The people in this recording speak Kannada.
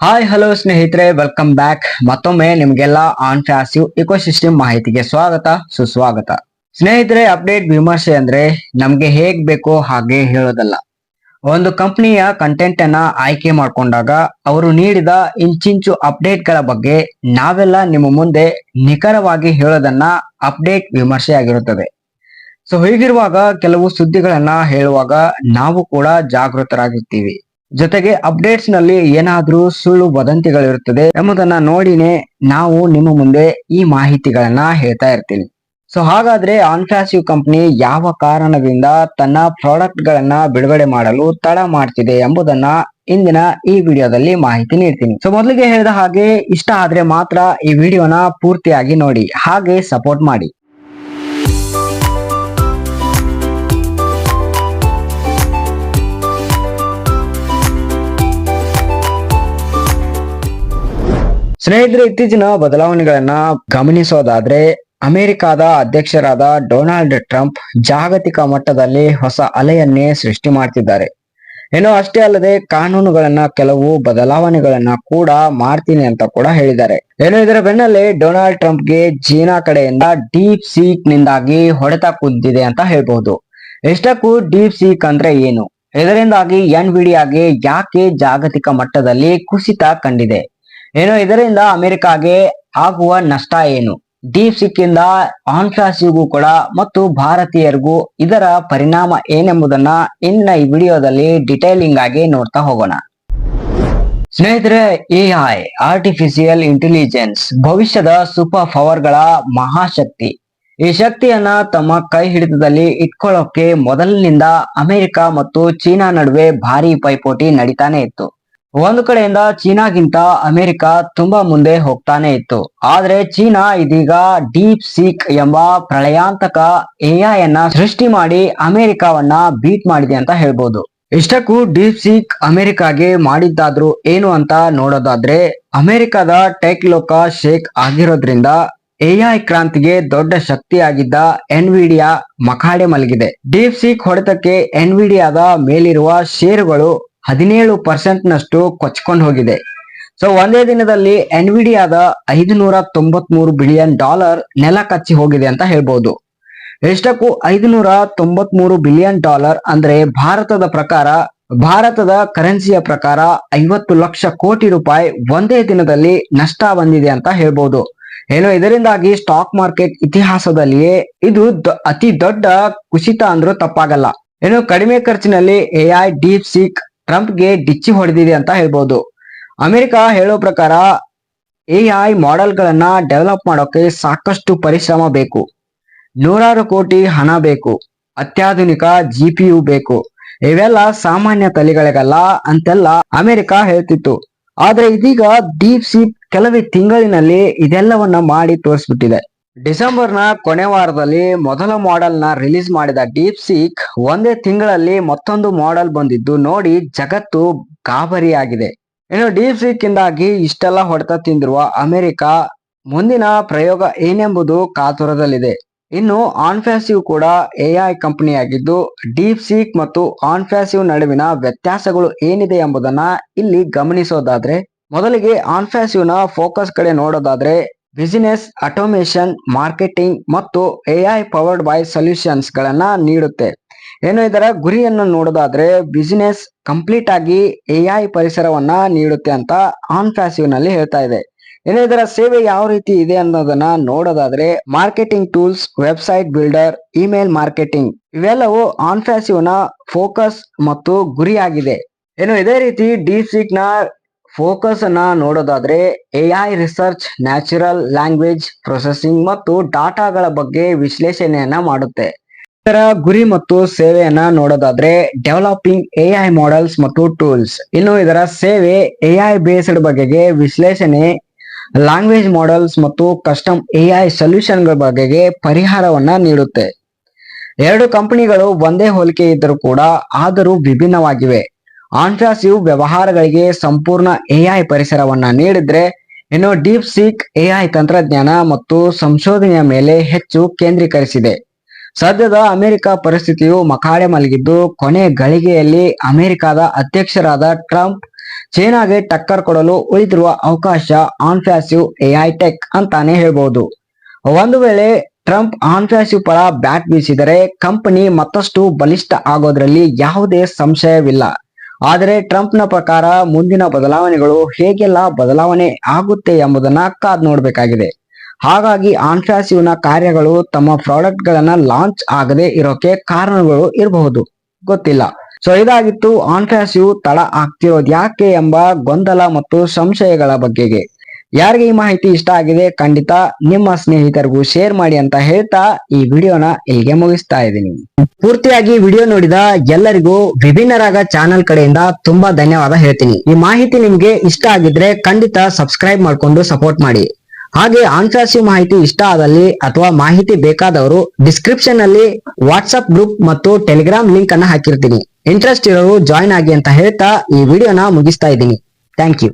ಹಾಯ್ ಹಲೋ ಸ್ನೇಹಿತರೆ ವೆಲ್ಕಮ್ ಬ್ಯಾಕ್ ಮತ್ತೊಮ್ಮೆ ನಿಮಗೆಲ್ಲ ಆನ್ ಫ್ಯಾಸಿವ್ ಇಕೋಸಿಸ್ಟಮ್ ಮಾಹಿತಿಗೆ ಸ್ವಾಗತ, ಸುಸ್ವಾಗತ. ಸ್ನೇಹಿತರೆ ಅಪ್ಡೇಟ್ ವಿಮರ್ಶೆ ಅಂದ್ರೆ ನಮ್ಗೆ ಹೇಗ್ ಬೇಕೋ ಹಾಗೆ ಹೇಳೋದಲ್ಲ. ಒಂದು ಕಂಪನಿಯ ಕಂಟೆಂಟ್ ಅನ್ನ ಆಯ್ಕೆ ಮಾಡ್ಕೊಂಡಾಗ ಅವರು ನೀಡಿದ ಇಂಚಿಂಚು ಅಪ್ಡೇಟ್ಗಳ ಬಗ್ಗೆ ನಾವೆಲ್ಲ ನಿಮ್ಮ ಮುಂದೆ ನಿಖರವಾಗಿ ಹೇಳೋದನ್ನ ಅಪ್ಡೇಟ್ ವಿಮರ್ಶೆ ಆಗಿರುತ್ತದೆ. ಸೊ ಹೀಗಿರುವಾಗ ಕೆಲವು ಸುದ್ದಿಗಳನ್ನ ಹೇಳುವಾಗ ನಾವು ಕೂಡ ಜಾಗೃತರಾಗಿರ್ತೀವಿ. ಜೊತೆಗೆ ಅಪ್ಡೇಟ್ಸ್ನಲ್ಲಿ ಏನಾದ್ರೂ ಸುಳ್ಳು ವದಂತಿಗಳಿರುತ್ತದೆ ಎಂಬುದನ್ನ ನೋಡಿನೇ ನಾವು ನಿಮ್ಮ ಮುಂದೆ ಈ ಮಾಹಿತಿಗಳನ್ನ ಹೇಳ್ತಾ ಇರ್ತೀನಿ. ಸೊ ಹಾಗಾದ್ರೆ ಆನ್ಫ್ಯಾಸಿವ್ ಕಂಪನಿ ಯಾವ ಕಾರಣದಿಂದ ತನ್ನ ಪ್ರಾಡಕ್ಟ್ ಗಳನ್ನ ಬಿಡುಗಡೆ ಮಾಡಲು ತಡ ಮಾಡ್ತಿದೆ ಎಂಬುದನ್ನ ಇಂದಿನ ಈ ವಿಡಿಯೋದಲ್ಲಿ ಮಾಹಿತಿ ನೀಡ್ತೀನಿ. ಸೊ ಮೊದಲಿಗೆ ಹೇಳಿದ ಹಾಗೆ ಇಷ್ಟ ಆದ್ರೆ ಮಾತ್ರ ಈ ವಿಡಿಯೋನ ಪೂರ್ತಿಯಾಗಿ ನೋಡಿ, ಹಾಗೆ ಸಪೋರ್ಟ್ ಮಾಡಿ. ಸ್ನೇಹಿತರೆ, ಇತ್ತೀಚಿನ ಬದಲಾವಣೆಗಳನ್ನ ಗಮನಿಸೋದಾದ್ರೆ, ಅಮೆರಿಕದ ಅಧ್ಯಕ್ಷರಾದ ಡೊನಾಲ್ಡ್ ಟ್ರಂಪ್ ಜಾಗತಿಕ ಮಟ್ಟದಲ್ಲಿ ಹೊಸ ಅಲೆಯನ್ನೇ ಸೃಷ್ಟಿ ಮಾಡ್ತಿದ್ದಾರೆ. ಏನೋ ಅಷ್ಟೇ ಅಲ್ಲದೆ, ಕಾನೂನುಗಳನ್ನ ಕೆಲವು ಬದಲಾವಣೆಗಳನ್ನ ಕೂಡ ಮಾಡ್ತೀನಿ ಅಂತ ಕೂಡ ಹೇಳಿದ್ದಾರೆ. ಏನೋ ಇದರ ಬೆನ್ನಲ್ಲೇ ಡೊನಾಲ್ಡ್ ಟ್ರಂಪ್ಗೆ ಚೀನಾ ಕಡೆಯಿಂದ ಡೀಪ್ ಸೀಕ್ ನಿಂದಾಗಿ ಹೊಡೆತ ಕುದ್ದಿದೆ ಅಂತ ಹೇಳ್ಬಹುದು. ಎಷ್ಟಕ್ಕೂ ಡೀಪ್ ಸೀಕ್ ಅಂದ್ರೆ ಏನು? ಇದರಿಂದಾಗಿ ಎನ್ ವಿಡಿಯಾಗೆ ಯಾಕೆ ಜಾಗತಿಕ ಮಟ್ಟದಲ್ಲಿ ಕುಸಿತ ಕಂಡಿದೆ? ಏನೋ? ಇದರಿಂದ ಅಮೆರಿಕಾಗೆ ಆಗುವ ನಷ್ಟ ಏನು? ಡೀಪ್ ಸಿಕ್ಕಿಂದ ಆನ್ಫ್ಲಾಸಿಗೂ ಕೂಡ ಮತ್ತು ಭಾರತೀಯರಿಗೂ ಇದರ ಪರಿಣಾಮ ಏನೆಂಬುದನ್ನ ಇನ್ನ ಈ ವಿಡಿಯೋದಲ್ಲಿ ಡಿಟೈಲಿಂಗ್ ಆಗಿ ನೋಡ್ತಾ ಹೋಗೋಣ. ಸ್ನೇಹಿತರೆ ಎಐ ಆರ್ಟಿಫಿಷಿಯಲ್ ಇಂಟೆಲಿಜೆನ್ಸ್ ಭವಿಷ್ಯದ ಸೂಪರ್ ಪವರ್ಗಳ ಮಹಾಶಕ್ತಿ. ಈ ಶಕ್ತಿಯನ್ನ ತಮ್ಮ ಕೈ ಹಿಡಿತದಲ್ಲಿ ಇಟ್ಕೊಳ್ಳೋಕೆ ಮೊದಲಿನಿಂದ ಅಮೆರಿಕ ಮತ್ತು ಚೀನಾ ನಡುವೆ ಭಾರಿ ಪೈಪೋಟಿ ನಡೀತಾನೆ ಇತ್ತು. ಒಂದು ಕಡೆಯಿಂದ ಚೀನಾಗಿಂತ ಅಮೆರಿಕ ತುಂಬಾ ಮುಂದೆ ಹೋಗ್ತಾನೆ ಇತ್ತು. ಆದ್ರೆ ಚೀನಾ ಇದೀಗ ಡೀಪ್ ಸೀಕ್ ಎಂಬ ಪ್ರಳಯಾಂತಕ ಎಐ ಅನ್ನ ಸೃಷ್ಟಿ ಮಾಡಿ ಅಮೆರಿಕವನ್ನ ಬೀಟ್ ಮಾಡಿದೆ ಅಂತ ಹೇಳ್ಬೋದು. ಇಷ್ಟಕ್ಕೂ ಡೀಪ್ ಸೀಕ್ ಅಮೆರಿಕಾಗೆ ಮಾಡಿದ್ದಾದ್ರೂ ಏನು ಅಂತ ನೋಡೋದಾದ್ರೆ, ಅಮೆರಿಕದ ಟೆಕ್ ಲೋಕ ಶೇಕ್ ಆಗಿರೋದ್ರಿಂದ ಎಐ ಕ್ರಾಂತಿಗೆ ದೊಡ್ಡ ಶಕ್ತಿಯಾಗಿದ್ದ ಎನ್ವಿಡಿಯಾ ಮಖಾಡೆ ಮಲಗಿದೆ. ಡೀಪ್ ಸೀಕ್ ಹೊಡೆತಕ್ಕೆ ಎನ್ವಿಡಿಯಾದ ಮೇಲಿರುವ ಷೇರುಗಳು ಹದಿನೇಳು ಪರ್ಸೆಂಟ್ ನಷ್ಟು ಕೊಚ್ಕೊಂಡು ಹೋಗಿದೆ. ಸೊ ಒಂದೇ ದಿನದಲ್ಲಿ ಎನ್ವಿಡಿಯಾದ ಐದುನೂರ ತೊಂಬತ್ ಮೂರು ಬಿಲಿಯನ್ ಡಾಲರ್ ನೆಲ ಕಚ್ಚಿ ಹೋಗಿದೆ ಅಂತ ಹೇಳ್ಬೋದು. ಎಷ್ಟಕ್ಕೂ ಐದುನೂರ ತೊಂಬತ್ ಬಿಲಿಯನ್ ಡಾಲರ್ ಅಂದ್ರೆ ಭಾರತದ ಪ್ರಕಾರ, ಭಾರತದ ಕರೆನ್ಸಿಯ ಪ್ರಕಾರ ಐವತ್ತು ಲಕ್ಷ ಕೋಟಿ ರೂಪಾಯಿ ಒಂದೇ ದಿನದಲ್ಲಿ ನಷ್ಟ ಬಂದಿದೆ ಅಂತ ಹೇಳ್ಬೋದು. ಏನೋ ಇದರಿಂದಾಗಿ ಸ್ಟಾಕ್ ಮಾರ್ಕೆಟ್ ಇತಿಹಾಸದಲ್ಲಿಯೇ ಇದು ಅತಿ ದೊಡ್ಡ ಕುಸಿತ ಅಂದ್ರೂ ತಪ್ಪಾಗಲ್ಲ. ಏನು ಕಡಿಮೆ ಖರ್ಚಿನಲ್ಲಿ ಎಐ ಡೀಪ್ ಸೀಕ್ ಟ್ರಂಪ್ಗೆ ಡಿಚ್ಚಿ ಹೊಡೆದಿದೆ ಅಂತ ಹೇಳ್ಬೋದು. ಅಮೆರಿಕ ಹೇಳೋ ಪ್ರಕಾರ ಎಐ ಮಾಡೆಲ್ಗಳನ್ನ ಡೆವಲಪ್ ಮಾಡೋಕೆ ಸಾಕಷ್ಟು ಪರಿಶ್ರಮ ಬೇಕು. ನೂರಾರು ಕೋಟಿ ಹಣ ಬೇಕು. ಅತ್ಯಾಧುನಿಕ ಜಿಪಿಯು ಬೇಕು. ಇವೆಲ್ಲ ಸಾಮಾನ್ಯ ತಲೆಗಳಿಗಲ್ಲ ಅಂತೆಲ್ಲ ಅಮೆರಿಕ ಹೇಳ್ತಿತ್ತು. ಆದ್ರೆ ಇದೀಗ ಡೀಪ್ ಸೀಪ್ ಕೆಲವೇ ತಿಂಗಳಿನಲ್ಲಿ ಇದೆಲ್ಲವನ್ನ ಮಾಡಿ ತೋರಿಸ್ಬಿಟ್ಟಿದೆ. ಡಿಸೆಂಬರ್ನ ಕೊನೆ ವಾರದಲ್ಲಿ ಮೊದಲ ಮಾಡೆಲ್ನ ರಿಲೀಸ್ ಮಾಡಿದ ಡೀಪ್ ಸೀಕ್ ಒಂದೇ ತಿಂಗಳಲ್ಲಿ ಮತ್ತೊಂದು ಮಾಡೆಲ್ ಬಂದಿದ್ದು ನೋಡಿ ಜಗತ್ತು ಗಾಬರಿಯಾಗಿದೆ. ಇನ್ನು ಡೀಪ್ ಸೀಕ್ ಇಂದಾಗಿ ಇಷ್ಟೆಲ್ಲ ಹೊಡೆತ ತಿಂದಿರುವ ಅಮೆರಿಕ ಮುಂದಿನ ಪ್ರಯೋಗ ಏನೆಂಬುದು ಕಾತುರದಲ್ಲಿದೆ. ಇನ್ನು ಆನ್ಫ್ಯಾಸಿವ್ ಕೂಡ ಎಐ ಕಂಪನಿಯಾಗಿದ್ದು ಡೀಪ್ ಸೀಕ್ ಮತ್ತು ಆನ್ಫ್ಯಾಸಿವ್ ನಡುವಿನ ವ್ಯತ್ಯಾಸಗಳು ಏನಿದೆ ಎಂಬುದನ್ನ ಇಲ್ಲಿ ಗಮನಿಸೋದಾದ್ರೆ, ಮೊದಲಿಗೆ ಆನ್ಫ್ಯಾಸಿವ್ನ ಫೋಕಸ್ ಕಡೆ ನೋಡೋದಾದ್ರೆ ಬಿಸಿನೆಸ್, ಆಟೋಮೇಷನ್, ಮಾರ್ಕೆಟಿಂಗ್ ಮತ್ತು ಎಐ ಪವರ್ಡ್ ಬೈ ಸೊಲ್ಯೂಷನ್ಸ್ ಗಳನ್ನ ನೀಡುತ್ತೆ. ಏನು ಇದರ ಗುರಿಯನ್ನು ನೋಡೋದಾದ್ರೆ ಬಿಸಿನೆಸ್ ಕಂಪ್ಲೀಟ್ ಆಗಿ ಎಐ ಪರಿಸರವನ್ನ ನೀಡುತ್ತೆ ಅಂತ ಆನ್ ಪ್ಯಾಸಿವ್ನಲ್ಲಿ ಹೇಳ್ತಾ ಇದೆ. ಏನೋ ಇದರ ಸೇವೆ ಯಾವ ರೀತಿ ಇದೆ ಅನ್ನೋದನ್ನ ನೋಡೋದಾದ್ರೆ marketing tools, website builder, email marketing ಇವೆಲ್ಲವೂ ಆನ್ ಪ್ಯಾಸಿವ್ನ ಫೋಕಸ್ ಮತ್ತು ಗುರಿಯಾಗಿದೆ. ಏನು ಇದೇ ರೀತಿ ಡಿಸಿಕ್ನ ಫೋಕಸ್ ಅನ್ನ ನೋಡೋದಾದ್ರೆ AI research natural language processing ಮತ್ತು ಡಾಟಾಗಳ ಬಗ್ಗೆ ವಿಶ್ಲೇಷಣೆಯನ್ನ ಮಾಡುತ್ತೆ. ಇದರ ಗುರಿ ಮತ್ತು ಸೇವೆಯನ್ನ ನೋಡೋದಾದ್ರೆ ಡೆವಲಪಿಂಗ್ ಎಐ ಮಾಡೆಲ್ಸ್ ಮತ್ತು ಟೂಲ್ಸ್ ಇನ್ನು ಇದರ ಸೇವೆ ಎಐ ಬೇಸ್ಡ್ ಬಗೆಗೆ ವಿಶ್ಲೇಷಣೆ ಲ್ಯಾಂಗ್ವೇಜ್ ಮಾಡೆಲ್ಸ್ ಮತ್ತು ಕಸ್ಟಮ್ ಎಐ ಸೊಲ್ಯೂಷನ್ಗಳ ಬಗೆಗೆ ಪರಿಹಾರವನ್ನ ನೀಡುತ್ತೆ. ಎರಡು ಕಂಪನಿಗಳು ಒಂದೇ ಹೋಲಿಕೆ ಇದ್ದರೂ ಕೂಡ ಆದರೂ ವಿಭಿನ್ನವಾಗಿವೆ. ಆನ್ಫ್ಯಾಸಿವ್ ವ್ಯವಹಾರಗಳಿಗೆ ಸಂಪೂರ್ಣ ಎಐ ಪರಿಸರವನ್ನ ನೀಡಿದ್ರೆ, ಇನ್ನು ಡೀಪ್ ಸೀಕ್ ಎಐ ತಂತ್ರಜ್ಞಾನ ಮತ್ತು ಸಂಶೋಧನೆಯ ಮೇಲೆ ಹೆಚ್ಚು ಕೇಂದ್ರೀಕರಿಸಿದೆ. ಸದ್ಯದ ಅಮೆರಿಕ ಪರಿಸ್ಥಿತಿಯು ಮಕಾಡೆ ಮಲಗಿದ್ದು, ಕೊನೆ ಗಳಿಗೆಯಲ್ಲಿ ಅಮೆರಿಕದ ಅಧ್ಯಕ್ಷರಾದ ಟ್ರಂಪ್ ಚೀನಾಗೆ ಟಕ್ಕರ್ ಕೊಡಲು ಉಳಿದಿರುವ ಅವಕಾಶ ಆನ್ಫ್ಯಾಸಿವ್ ಎಐ ಟೆಕ್ ಅಂತಾನೆ ಹೇಳ್ಬಹುದು ಒಂದು ವೇಳೆ ಟ್ರಂಪ್ ಆನ್ಫ್ಯಾಸಿವ್ ಪರ ಬ್ಯಾಟ್ ಬೀಸಿದರೆ, ಕಂಪನಿ ಮತ್ತಷ್ಟು ಬಲಿಷ್ಠ ಆಗೋದ್ರಲ್ಲಿ ಯಾವುದೇ ಸಂಶಯವಿಲ್ಲ. ಆದರೆ ಟ್ರಂಪ್ನ ಪ್ರಕಾರ ಮುಂದಿನ ಬದಲಾವಣೆಗಳು ಹೇಗೆಲ್ಲ ಬದಲಾವಣೆ ಆಗುತ್ತೆ ಎಂಬುದನ್ನ ಕಾದ್ ನೋಡಬೇಕಾಗಿದೆ. ಹಾಗಾಗಿ ಆನ್ಫ್ಯಾಸಿವ್ನ ಕಾರ್ಯಗಳು ತಮ್ಮ ಪ್ರಾಡಕ್ಟ್ ಗಳನ್ನ ಲಾಂಚ್ ಆಗದೆ ಇರೋಕೆ ಕಾರಣಗಳು ಇರಬಹುದು. ಗೊತ್ತಿಲ್ಲ. ಸೊ, ಇದಾಗಿತ್ತು ಆನ್ಫ್ಯಾಸಿವ್ ತಡ ಆಗ್ತಿರೋದು ಯಾಕೆ ಎಂಬ ಗೊಂದಲ ಮತ್ತು ಸಂಶಯಗಳ ಬಗ್ಗೆಗೆ. ಯಾರಿಗೆ ಈ ಮಾಹಿತಿ ಇಷ್ಟ ಆಗಿದೆ ಖಂಡಿತ ನಿಮ್ಮ ಸ್ನೇಹಿತರಿಗೂ ಶೇರ್ ಮಾಡಿ ಅಂತ ಹೇಳ್ತಾ ಈ ವಿಡಿಯೋನ ಇಲ್ಲಿಗೆ ಮುಗಿಸ್ತಾ ಇದ್ದೀನಿ. ಪೂರ್ತಿಯಾಗಿ ವಿಡಿಯೋ ನೋಡಿದ ಎಲ್ಲರಿಗೂ ವಿಭಿನ್ನರಾಗ ಚಾನೆಲ್ ಕಡೆಯಿಂದ ತುಂಬಾ ಧನ್ಯವಾದ ಹೇಳ್ತೀನಿ. ಈ ಮಾಹಿತಿ ನಿಮ್ಗೆ ಇಷ್ಟ ಆಗಿದ್ರೆ ಖಂಡಿತ ಸಬ್ಸ್ಕ್ರೈಬ್ ಮಾಡ್ಕೊಂಡು ಸಪೋರ್ಟ್ ಮಾಡಿ. ಹಾಗೆ ಆನ್ಫ್ಯಾಸಿವ್ ಮಾಹಿತಿ ಇಷ್ಟ ಆದಲ್ಲಿ ಅಥವಾ ಮಾಹಿತಿ ಬೇಕಾದವರು ಡಿಸ್ಕ್ರಿಪ್ಷನ್ ಅಲ್ಲಿ ವಾಟ್ಸ್ಆಪ್ ಗ್ರೂಪ್ ಮತ್ತು ಟೆಲಿಗ್ರಾಮ್ ಲಿಂಕ್ ಅನ್ನ ಹಾಕಿರ್ತೀನಿ. ಇಂಟ್ರೆಸ್ಟ್ ಇರೋರು ಜಾಯಿನ್ ಆಗಿ ಅಂತ ಹೇಳ್ತಾ ಈ ವಿಡಿಯೋನ ಮುಗಿಸ್ತಾ ಇದ್ದೀನಿ. Thank you